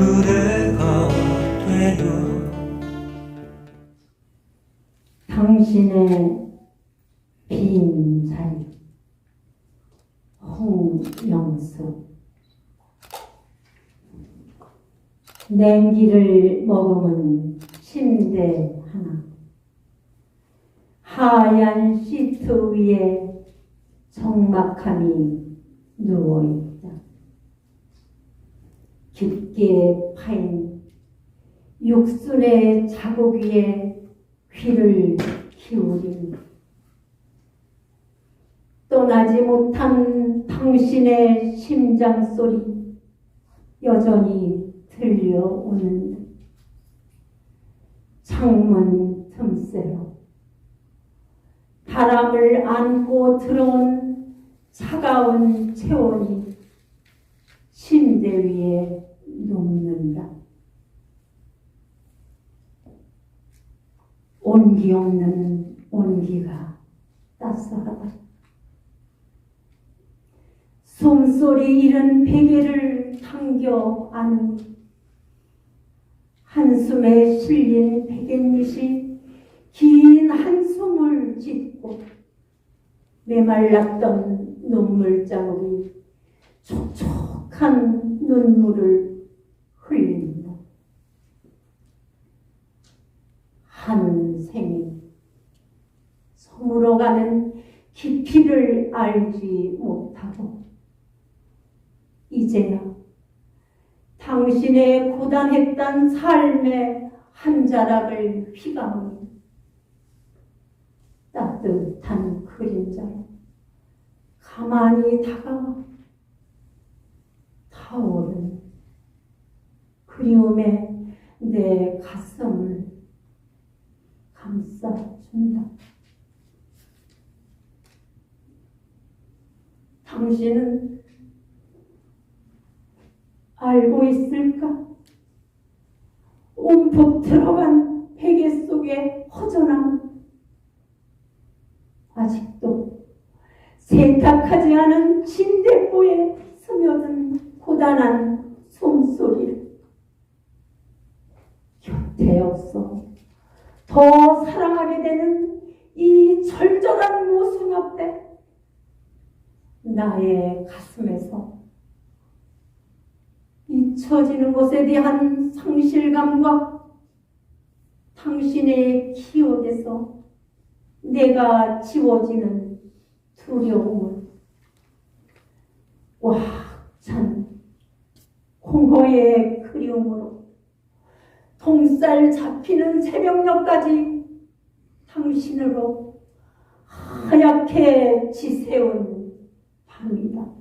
그대가 돼요. 당신의 빈 자리 홍영수. 냉기를 머금은 침대 하나. 하얀 시트 위에 적막함이 누워있다. 깊게 파인 육순의 자국 위에 귀를 기울인 떠나지 못한 당신의 심장 소리 여전히 들려오는 듯. 창문 틈새로 바람을 안고 들어온 차가운 체온이 침대 위에 눕는다. 온기 없는 온기가 따스하다. 숨소리 잃은 베개를 당겨 안으 한숨에 실린 베갯잎이 긴 한숨을 짓고 메말랐던 눈물 자국이 촉촉한 눈물을 흘린다. 한 생이 서물어가는 깊이를 알지 못하고 이제야 당신의 고단했던 삶의 한 자락을 휘감으니 따뜻한 그림자로 가만히 다가와 타오른 그리움에 내 가슴을 감싸준다. 당신은 알고 있을까? 움푹 들어간 베개 속의 허전함. 아직도 세탁하지 않은 침대보에 스며든 고단한 숨소리를 곁에 없어 더 사랑하게 되는 이 절절한 모습 앞에 나의 가슴에서 잊혀지는 것에 대한 상실감과 당신의 기억에서 내가 지워지는 두려움을 꽉찬 공허의 그리움으로 통살 잡히는 새벽녘까지 당신으로 하얗게 지새운 他的敏感。